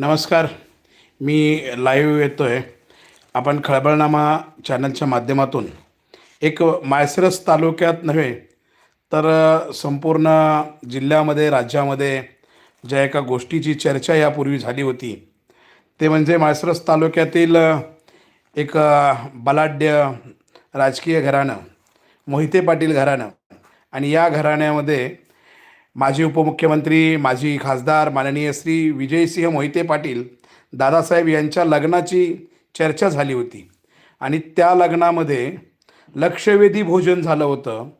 नमस्कार. मी लाईव्ह येतो आहे आपण खळबळनामा चॅनलच्या माध्यमातून. एक मायसरस तालुक्यात नव्हे तर संपूर्ण जिल्ह्यामध्ये राज्यामध्ये ज्या एका गोष्टीची चर्चा यापूर्वी झाली होती. ते म्हणजे मायसरस तालुक्यातील एक बलाढ्य राजकीय घराणं मोहिते पाटील घराणं. आणि या घराण्यामध्ये माजी उपमुख्यमंत्री माजी खासदार माननीय श्री विजयसिंह मोहिते पाटील दादासाहेब यांच्या लग्नाची चर्चा झाली होती. आणि त्या लग्नामध्ये लक्षवेधी भोजन झालं होतं.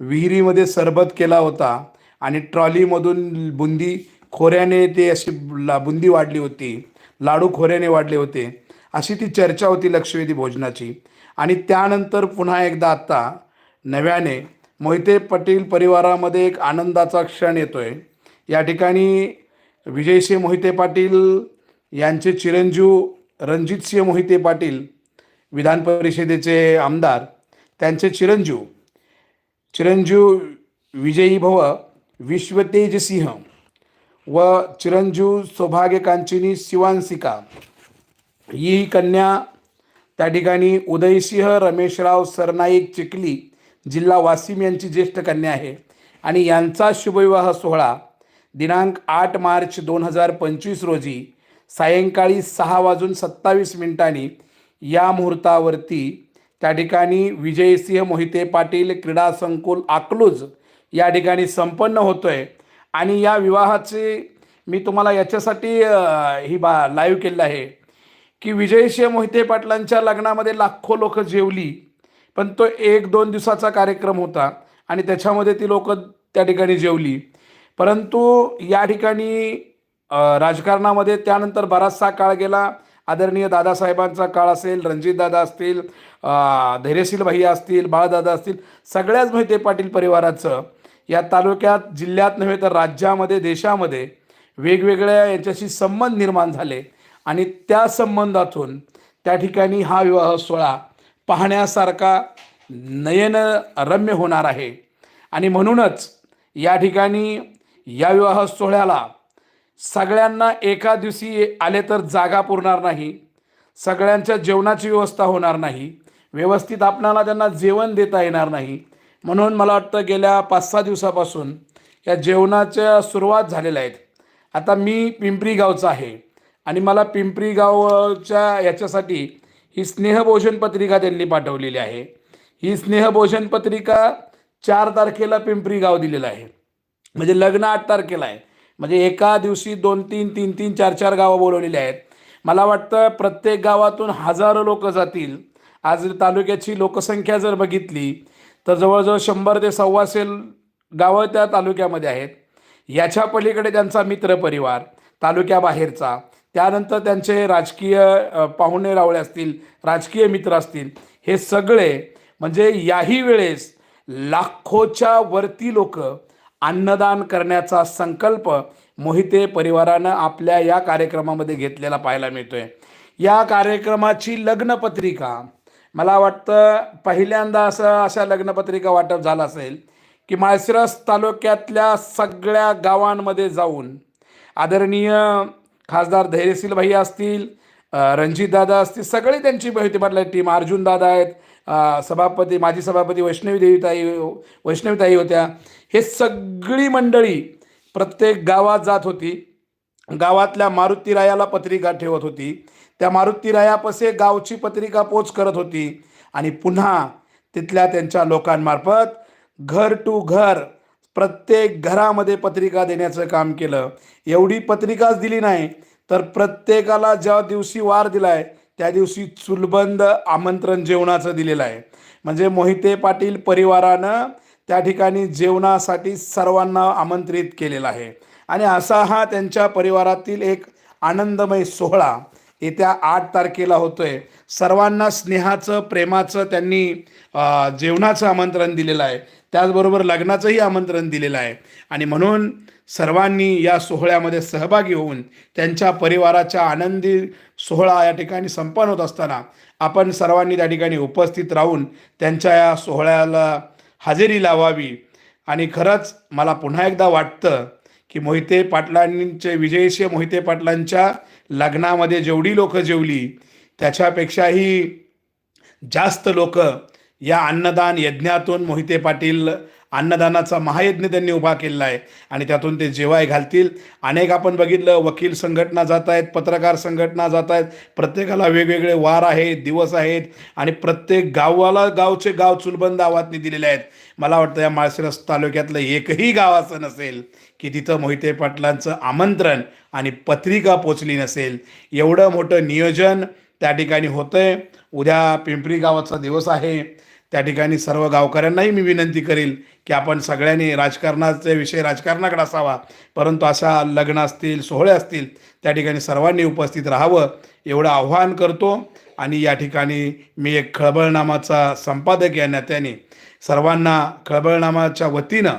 विहिरीमध्ये सरबत केला होता आणि ट्रॉलीमधून बुंदी खोऱ्याने ते अशी ला बुंदी वाढली होती. लाडू खोऱ्याने वाढले होते. अशी ती चर्चा होती लक्षवेधी भोजनाची. आणि त्यानंतर पुन्हा एकदा आत्ता नव्याने मोहिते पाटील परिवारामध्ये एक आनंदाचा क्षण येतो आहे या ठिकाणी विजयसिंह मोहिते पाटील यांचे चिरंजीव रणजितसिंह मोहिते पाटील विधान परिषदेचे आमदार त्यांचे चिरंजीव चिरंजीव विजयी भव विश्वतेज सिंह व चिरंजीव सौभाग्यकांचिनी शिवांसिका ही कन्या त्या ठिकाणी उदयसिंह रमेशराव सरनाईक चिखली जिल्हा वासिम यांची ज्येष्ठ कन्या आहे. आणि यांचा शुभविवाह सोहळा दिनांक आठ मार्च दोन हजार पंचवीस रोजी सायंकाळी सहा वाजून सत्तावीस मिनिटांनी या मुहूर्तावरती त्या ठिकाणी विजयसिंह मोहिते पाटील क्रीडा संकुल आकलूज या ठिकाणी संपन्न होतो आहे आणि या विवाहाचे मी तुम्हाला याच्यासाठी ही बा लाईव्ह केलं आहे की विजयसिंह मोहिते पाटलांच्या लग्नामध्ये लाखो लोक जेवली. पण तो एक दोन दिवसाचा कार्यक्रम होता आणि त्याच्यामध्ये ती लोक त्या ठिकाणी जेवली. परंतु या ठिकाणी राजकारणामध्ये त्यानंतर बराचसा काळ गेला. आदरणीय दादासाहेबांचा काळ असेल रणजितदादा असतील धैर्यशील भैया असतील बाळदादा असतील सगळ्याच मोहिते पाटील परिवाराचं. या तालुक्यात जिल्ह्यात नव्हे तर राज्यामध्ये देशामध्ये वेगवेगळ्या याच्याशी संबंध निर्माण झाले. आणि त्या संबंधातून त्या ठिकाणी हा विवाह सोहळा पाहण्यासारखा नयन रम्य होणार आहे. आणि म्हणूनच या ठिकाणी या विवाह सोहळ्याला सगळ्यांना एका दिवशी आले तर जागा पुरणार नाही. सगळ्यांच्या जेवणाची व्यवस्था होणार नाही. व्यवस्थित आपणाला त्यांना जेवण देता येणार नाही. म्हणून मला वाटतं गेल्या पाच सहा दिवसापासून या जेवणाच्या सुरुवात झालेल्या आहेत. आता मी पिंपरी गावचा आहे. आणि मला पिंपरी गावच्या याच्यासाठी ही स्नेहभोजन पत्रिका त्यांनी पाठवलेली आहे. ही स्नेहभोजन पत्रिका चार तारखेला पिंपरी गाव दिलेलं आहे. म्हणजे लग्न आठ तारखेला आहे. म्हणजे एका दिवशी दोन तीन तीन तीन चार चार गावं बोलवलेली आहेत. मला वाटतं प्रत्येक गावातून हजारो लोक जातील. आज तालुक्याची लोकसंख्या जर बघितली तर जवळजवळ शंभर ते सव्वाशे गावं त्या तालुक्यामध्ये आहेत. याच्या पलीकडे त्यांचा मित्रपरिवार तालुक्याबाहेरचा. त्यानंतर त्यांचे राजकीय पाहुणे रावळे असतील राजकीय मित्र असतील हे सगळे म्हणजे याही वेळेस लाखोच्या वरती लोक अन्नदान करण्याचा संकल्प मोहिते परिवारानं आपल्या या कार्यक्रमामध्ये घेतलेला पाहायला मिळतोय. या कार्यक्रमाची लग्नपत्रिका मला वाटतं पहिल्यांदा असं अशा लग्नपत्रिका वाटप झालं असेल की माळशिरस तालुक्यातल्या सगळ्या गावांमध्ये जाऊन आदरणीय खासदार धैर्यशील भाई असतील रणजितदादा असतील सगळे त्यांची मोहिते पाटला टीम अर्जुनदादा आहेत सभापती माजी सभापती वैष्णवी देवीताई वैष्णवीताई होत्या. हे सगळी मंडळी प्रत्येक गावात जात होती. गावातल्या मारुतीरायाला पत्रिका ठेवत होती. त्या मारुतीरायापसे गावची पत्रिका पोच करत होती. आणि पुन्हा तिथल्या त्यांच्या लोकांमार्फत घर टू घर प्रत्येक घरामध्ये पत्रिका देण्याचं काम केलं. एवढी पत्रिकाच दिली नाही तर प्रत्येकाला ज्या दिवशी वार दिलाय त्या दिवशी चुलबंद आमंत्रण जेवणाचं दिलेलं आहे. म्हणजे मोहिते पाटील परिवारानं त्या ठिकाणी जेवणासाठी सर्वांना आमंत्रित केलेला आहे. आणि असा हा त्यांच्या परिवारातील एक आनंदमय सोहळा. येत्या आठ तारखेला होतोय. सर्वांना स्नेहाचं प्रेमाचं त्यांनी जेवणाचं आमंत्रण दिलेलं आहे. त्याचबरोबर लग्नाचंही आमंत्रण दिलेलं आहे. आणि म्हणून सर्वांनी या सोहळ्यामध्ये सहभागी होऊन त्यांच्या परिवाराच्या आनंदी सोहळा या ठिकाणी संपन्न होत असताना आपण सर्वांनी त्या ठिकाणी उपस्थित राहून त्यांच्या या सोहळ्याला हजेरी लावावी. आणि खरंच मला पुन्हा एकदा वाटतं की मोहिते पाटलांचे विजयसिंह मोहिते पाटलांच्या लग्नामध्ये जेवढी लोक जेवली त्याच्यापेक्षाही जास्त लोक या अन्नदान यज्ञातून मोहिते पाटील अन्नदानाचा महायज्ञ त्यांनी उभा केलेला आहे. आणि त्यातून ते जेवाय घालतील. अनेक आपण बघितलं वकील संघटना जात आहेत पत्रकार संघटना जात आहेत. प्रत्येकाला वेगवेगळे वार आहेत दिवस आहेत. आणि प्रत्येक गावाला गावचे गाव चुलबंद आवाजने दिलेले आहेत. मला वाटतं या माळशिरस तालुक्यातलं एकही गाव असं नसेल की तिथं मोहिते पाटलांचं आमंत्रण आणि पत्रिका पोचली नसेल. एवढं मोठं नियोजन त्या ठिकाणी होतं आहे उद्या पिंपरी गावाचा दिवस आहे. त्या ठिकाणी सर्व गावकऱ्यांनाही मी विनंती करेल की आपण सगळ्यांनी राजकारणाचे विषय राजकारणाकडे असावा. परंतु अशा लग्न असतील सोहळे असतील त्या ठिकाणी सर्वांनी उपस्थित राहावं एवढं आव्हान करतो. आणि या ठिकाणी मी एक खळबळनामाचा संपादक या नात्याने. सर्वांना खळबळनामाच्या वतीनं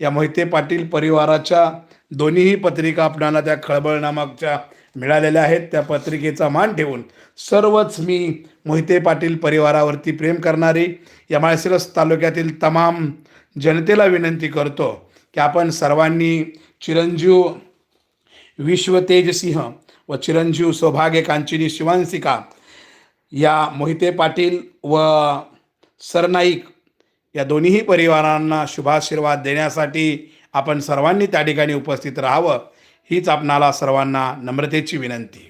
या मोहिते पाटील परिवाराच्या दोन्हीही पत्रिका आपल्याला त्या खळबळनामाच्या मिळालेल्या आहेत त्या पत्रिकेचा मान ठेवून. सर्वच मी मोहिते पाटील परिवारावरती प्रेम करणारी या माळशिरस तालुक्यातील तमाम जनतेला विनंती करतो की आपण सर्वांनी चिरंजीव विश्वतेजसिंह व चिरंजीव सौभाग्य कांचिनी शिवांसिका या मोहिते पाटील व सरनाईक या दोन्हीही परिवारांना शुभाशीर्वाद देण्यासाठी आपण सर्वांनी त्या ठिकाणी उपस्थित राहावं. हीच आपणाला सर्वांना नम्रतेची विनंती.